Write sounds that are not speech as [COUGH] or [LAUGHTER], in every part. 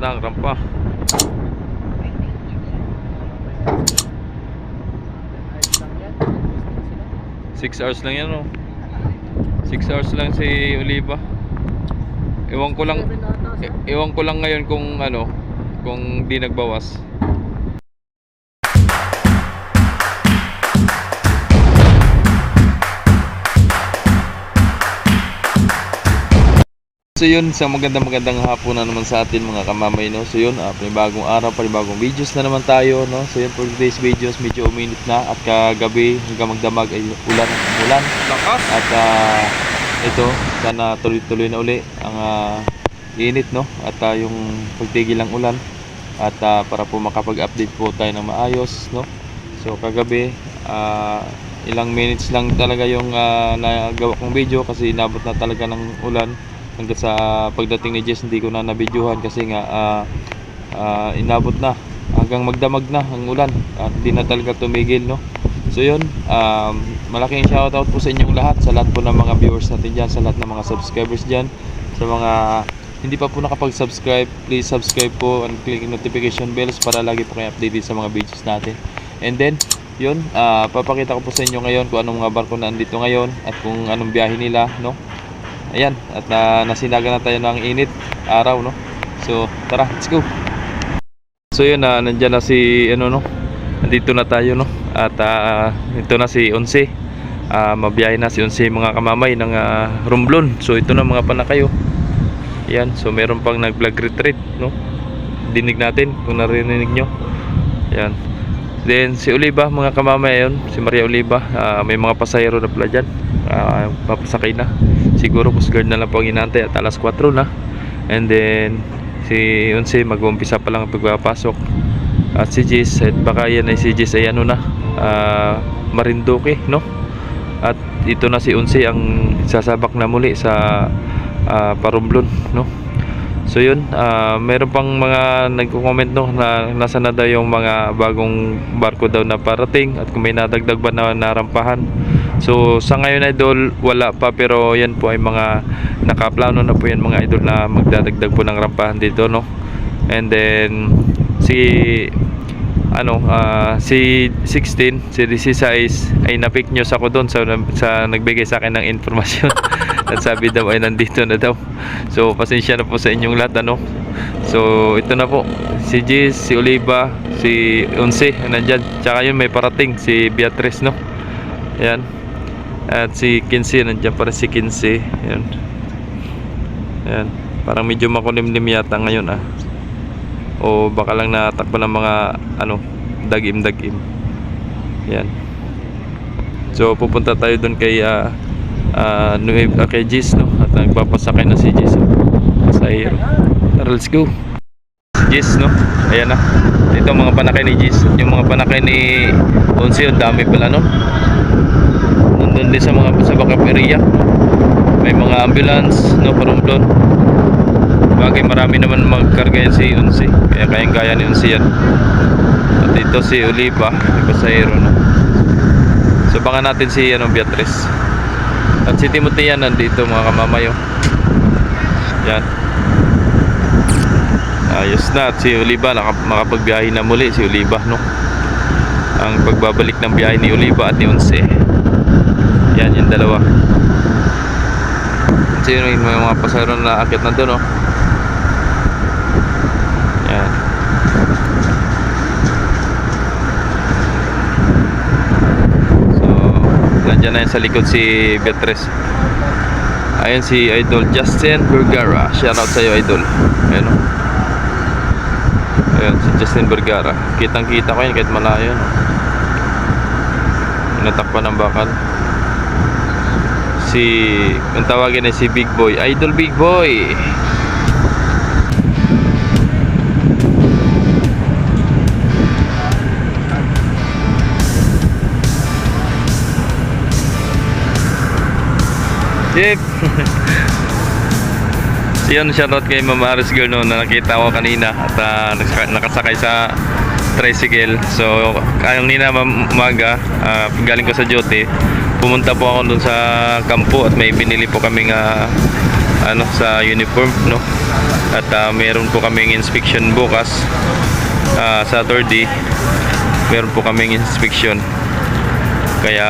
na ang rampa. Six hours lang yan, no? Six hours lang si Oliva. Ewan ko lang, e- ewan ko lang ngayon kung ano, kung di nagbawas. So yun, sa magandang magandang hapon na naman sa atin mga kamamay no. So yun, uh, panibagong araw, panibagong videos na naman tayo no. So yun, for today's videos, medyo uminit na at kagabi hanggang magdamag ay ulan, ulan. Lakas. At ah, ito, sana tuloy-tuloy na uli ang ah, init no. At ah, yung pagtigil ng ulan at ah, para po makapag-update po tayo ng maayos no. So kagabi ah, ilang minutes lang talaga yung ah, nagawa kong video kasi inabot na talaga ng ulan hanggang sa pagdating ni Jess hindi ko na nabidyohan kasi nga ah, ah, inabot na hanggang magdamag na ang ulan at hindi na talaga tumigil no. So yun, um, malaking shoutout po sa inyong lahat, sa lahat po ng mga viewers natin dyan, sa lahat ng mga subscribers dyan, sa mga hindi pa po nakapag-subscribe, please subscribe po and click notification bells para lagi po kayo updated sa mga videos natin. And then, yun, ah, papakita ko po sa inyo ngayon kung anong mga barko na andito ngayon at kung anong biyahe nila, no? Ayan, at na nasinaga na tayo ng init araw, no? So, tara, let's go! So yun, na nandyan na si, ano, no? Nandito na tayo, no? At ah, ito na si Onse. Ah, mabiyahe na si Onse mga kamamay ng ah, Romblon. So ito na mga panakayo. Yan, so meron pang nag-vlog retreat, no? Dinig natin kung narinig nyo. Yan. Then si Oliva, mga kamamay yun, si Maria Oliva, ah, may mga pasahero na pala dyan. Ah, papasakay na. Siguro Coast Guard na lang po ang inantay at alas 4 na. And then si Onse mag-uumpisa pa lang ang pagpapasok. At si Jis, at baka yan ay si Jis ay ano na, ah, Marinduque, no? At ito na si Unsi ang sasabak na muli sa ah, Parumblon, no? So yun, ah, meron pang mga nagko-comment no na nasa na daw yung mga bagong barko daw na parating at kung may nadagdag ba na narampahan. So sa ngayon idol wala pa pero yan po ay mga nakaplano na po yan mga idol na magdadagdag po ng rampahan dito no. And then si ano ah, si 16 si 16 ay na-pick news ako doon sa, sa nagbigay sa akin ng informasyon [LAUGHS] at sabi daw ay nandito na daw. So pasensya na po sa inyong lahat ano? So ito na po. Si Giz, si Oliva si Unse nandyan. Tsaka yun may parating si Beatrice no? Yan at si Kinsey nandyan para si Kinsey yan yan parang medyo makulimlim yata ngayon ah. O baka lang natakbo ng mga ano dagim-dagim. Yan so pupunta tayo doon kay uh, uh, Nueva kay Jis no? At nagpapasakay na si Jis sa hero tara let's go. Jis no? Ayan na. Ito ang mga panakay ni Jis. Yung mga panakay ni Onsi ang dami pala no? Nandun din sa mga sa Bacaperiya may mga ambulance no? Parumplon Bagay marami naman magkarga yan si Unsi. Kaya kayang kaya ni Unsi yan. At ito si Oliva, may pasahero no. So baka natin si ano, Beatrice. At si Timothy yan nandito mga kamamayo. Yan. Ayos na. At si Oliva makapagbiyahe na muli si Oliva no. Ang pagbabalik ng biyahe ni Oliva at ni Unsi. Yan yung dalawa. Kasi yun yung mga pasahero na akit na doon no. Yan. So, nandiyan na yun sa likod si Beatrice. Ayun si Idol Justin Vergara. Shoutout sa iyo, Idol. Ayun o. Ayun, si Justin Vergara. Kitang kita ko yun kahit malayo. No? Natakpan ng bakal. Si, ang tawagin ay si Big Boy. Idol Big Boy. Jeep. [LAUGHS] yun, shoutout kay Ma'am Aris Girl no, na nakita ko kanina at naka- nakasakay sa tricycle. So, kayong nina mam- umaga, ah, galing ko sa duty, pumunta po ako dun sa kampo at may binili po kaming ah, ano sa uniform no at ah, meron po kaming inspection bukas ah, Saturday meron po kaming inspection kaya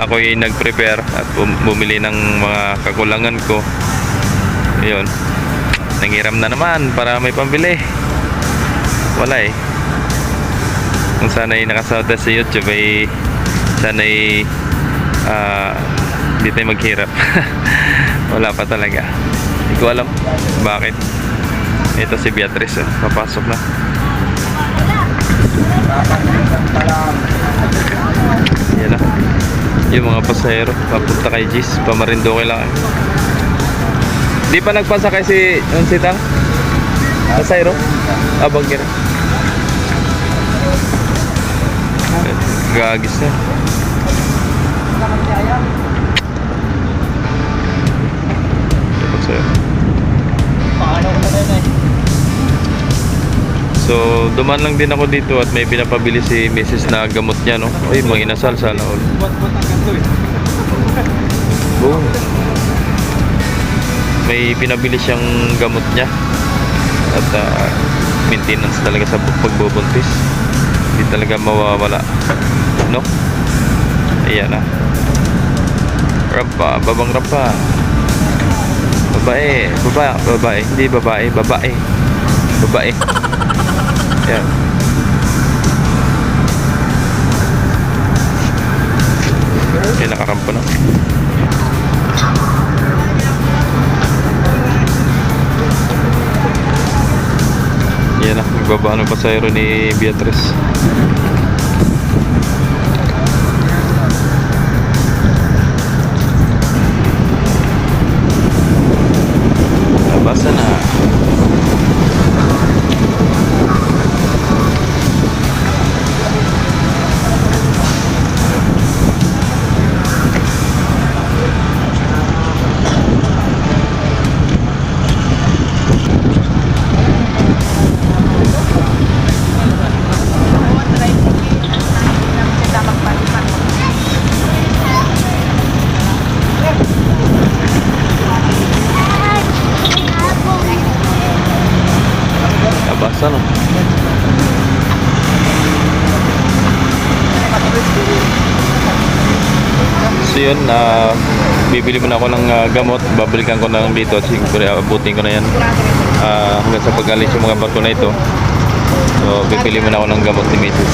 ako ay nag-prepare at bum- bumili ng mga kakulangan ko. Yun. Nangiram na naman para may pambili. Wala eh. Kung sana ay nakasauta sa YouTube ay sana ay ah, hindi tayo maghirap. [LAUGHS] Wala pa talaga. Hindi ko alam bakit. Ito si Beatrice oh. papasok na. Yan na yung mga pasahero papunta kay Gis pamarindoke lang. Di pa nagpasakay si yung sitang pasahero? Abang kira gagis na. Pasahero So, duman lang din ako dito at may pinapabili si Mrs. na gamot niya, no? Ay, mga inasal sana all. Boom. May pinabili siyang gamot niya. At ah, maintenance talaga sa pagbubuntis. Hindi talaga mawawala. No? Ayan na. Rampa, babang rampa. Babae, babae, babae, hindi babae, babae. Babae. Yan. Okay, nakakampo na. Yan na, nagbaba ng pasayro ni Beatrice. Yun, na bibili muna ako ng ah, gamot, babalikan ko na lang dito at siguro abutin ko na yan Ah, hanggang sa pag-alis yung mga barko na ito. So bibili muna ako ng gamot ni Mrs.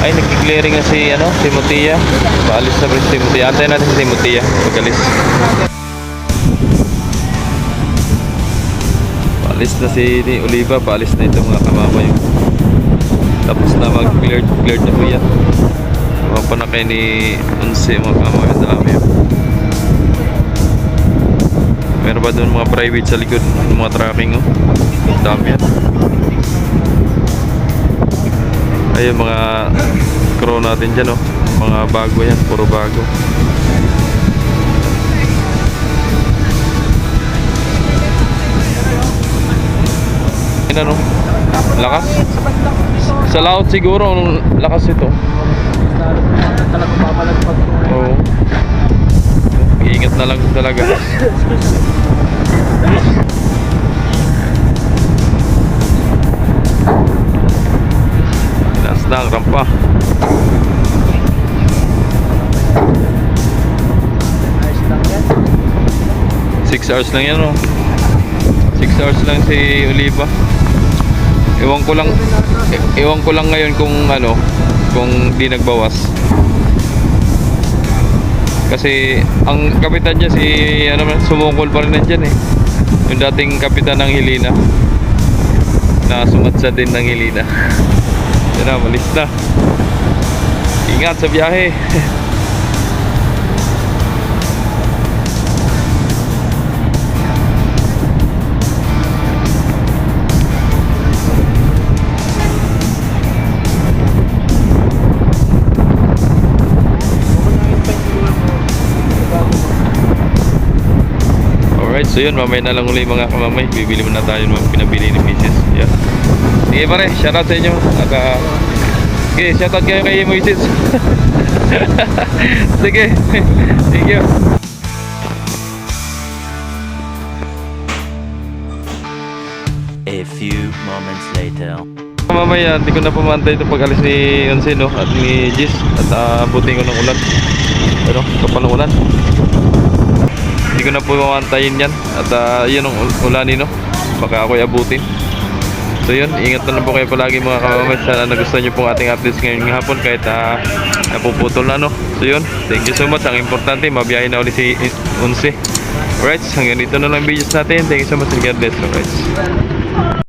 Ay, nagki-clearing na si, ano, si Mutia. Paalis na si Mutia? Antayin natin si Mutia pag-alis. Paalis na si ni Oliva, paalis na ito mga kamama yung tapos na mag-clear clear na po yan. Mga panakay ni Unse mga kamama yung dami. Meron pa doon mga private sa likod ng mga tracking oh. Dami yan. Ayun mga crew natin dyan oh. Mga bago yan, puro bago. Ano? Lakas? Sa laot siguro, lakas ito? Talagang papalagpag ko. Oo. Ingat na lang talaga. Last na ang rampa. 6 hours lang yan, no? 6 hours lang si Oliva. Ewan ko lang, e- ewan ko lang ngayon kung ano, kung di nagbawas. Kasi ang kapitan niya si ano man, sumungkol pa rin nandiyan eh. Yung dating kapitan ng Helena na sumatsa din ng Helena. [LAUGHS] Yan na, malis na. Ingat sa biyahe. [LAUGHS] guys. So yun, mamay na lang uli mga kamamay. Bibili muna tayo ng pinabili ni Mrs. Yan. Sige pare, shoutout sa inyo. At, ah, uh, sige, shoutout kayo kay Mrs. [LAUGHS] sige, thank you. A few moments later. Mamaya, hindi ko na pumantay ito pag alis ni Onsen no? at ni Jis at uh, buti ko ng ulan. Pero, kapal ng ulan. Ko na pumantayin yan. At uh, yun ang ul- ulanin, no? Baka ako'y abutin. So yun, ingat na lang po kayo palagi mga kamamay. Sana nagustuhan nyo pong ating updates ngayong hapon kahit uh, napuputol na, no? So yun, thank you so much. Ang importante, mabiyahin na ulit si Onse. Alright, hanggang dito na lang ang videos natin. Thank you so much and God bless. Alright.